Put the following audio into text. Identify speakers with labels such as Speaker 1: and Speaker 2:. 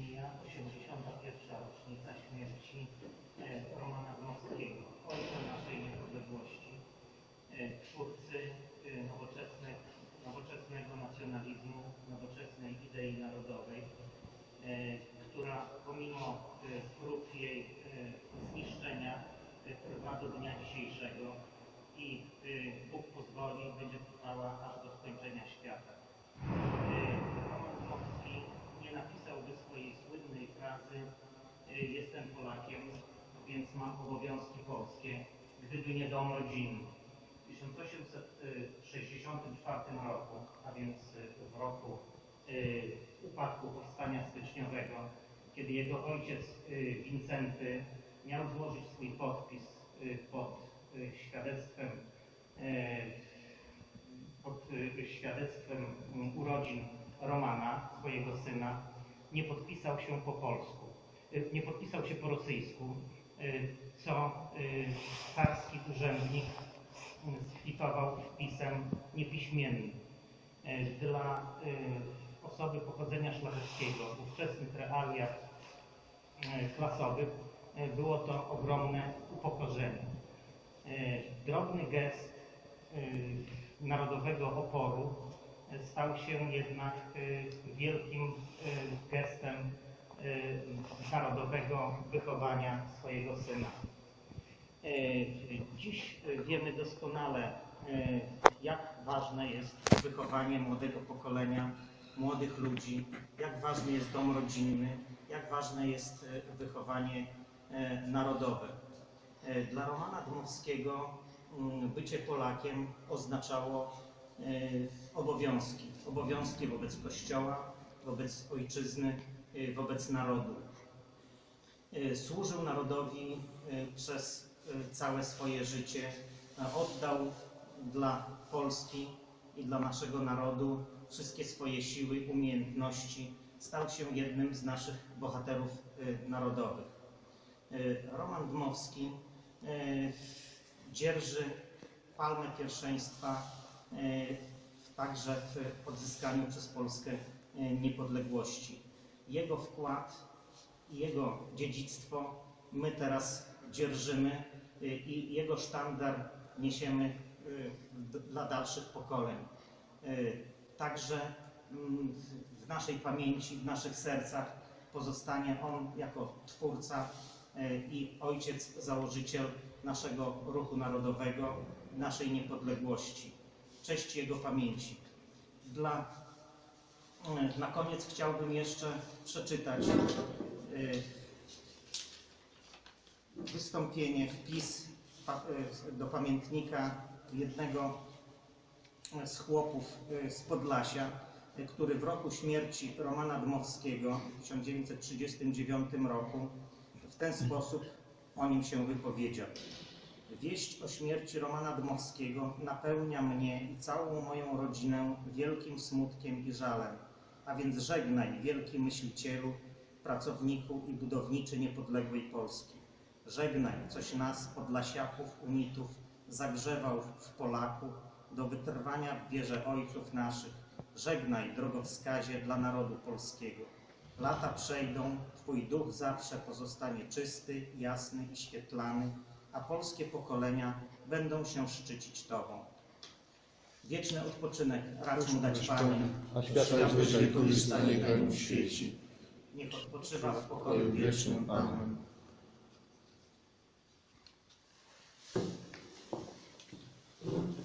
Speaker 1: mija 81. rocznica śmierci e, Romana Dmowskiego, ojca naszej niepodległości, e, twórcy e, nowoczesnego nacjonalizmu, nowoczesnej idei narodowej, która pomimo prób jej zniszczenia trwa do dnia dzisiejszego i Bóg pozwoli, będzie trwała aż do Jestem Polakiem, więc mam obowiązki polskie, gdyby nie dom rodzinny. W 1864 roku, a więc e, w roku e, upadku Powstania Styczniowego, kiedy jego ojciec e, Wincenty miał złożyć swój podpis pod świadectwem pod y, świadectwem mm, urodzin Romana, swojego syna, nie podpisał się po polsku, y, nie podpisał się po rosyjsku, y, co y, carski urzędnik skwitował wpisem niepiśmiennym. Y, Dla y, osoby pochodzenia szlacheckiego w ówczesnych realiach y, klasowych y, było to ogromne upokorzenie. Y, Drobny gest y, narodowego oporu y, stał się jednak y, wielkim y, gestem y, narodowego wychowania swojego syna. Y, Dziś y, wiemy doskonale, y, jak ważne jest wychowanie młodego pokolenia, młodych ludzi, jak ważny jest dom rodzinny, jak ważne jest y, wychowanie y, narodowe. Y, Dla Romana Dmowskiego bycie Polakiem oznaczało y, obowiązki. Obowiązki wobec Kościoła, wobec ojczyzny, y, wobec narodu. Y, Służył narodowi y, przez całe swoje życie. Oddał dla Polski i dla naszego narodu wszystkie swoje siły, umiejętności. Stał się jednym z naszych bohaterów narodowych. Roman Dmowski dzierży palmę pierwszeństwa także w odzyskaniu przez Polskę niepodległości. Jego wkład i jego dziedzictwo my teraz dzierżymy y, i jego sztandar niesiemy y, dla dalszych pokoleń. Y, Także mm, w- naszej pamięci, w naszych sercach pozostanie on jako twórca i ojciec, założyciel naszego ruchu narodowego, naszej niepodległości. Cześć jego pamięci. Dla, na koniec chciałbym jeszcze przeczytać y, wystąpienie, wpis y, do pamiętnika jednego z chłopów y, z Podlasia, który w roku śmierci Romana Dmowskiego w 1939 roku w ten sposób o nim się wypowiedział. Wieść o śmierci Romana Dmowskiego napełnia mnie i całą moją rodzinę wielkim smutkiem i żalem. A więc żegnaj, wielki myślicielu, pracowniku i budowniczy niepodległej Polski. Żegnaj, coś nas, podlasiaków, unitów, zagrzewał w Polaku do wytrwania w wierze ojców naszych. Żegnaj, drogowskazie dla narodu polskiego. Lata przejdą, Twój duch zawsze pozostanie czysty, jasny i świetlany, a polskie pokolenia będą się szczycić Tobą. Wieczny odpoczynek racz mu dać Panie.
Speaker 2: A światła jest wyżej korzystanie temu świeci.
Speaker 1: Niech odpoczywa w pokoju wiecznym.
Speaker 2: Amen. Thank you.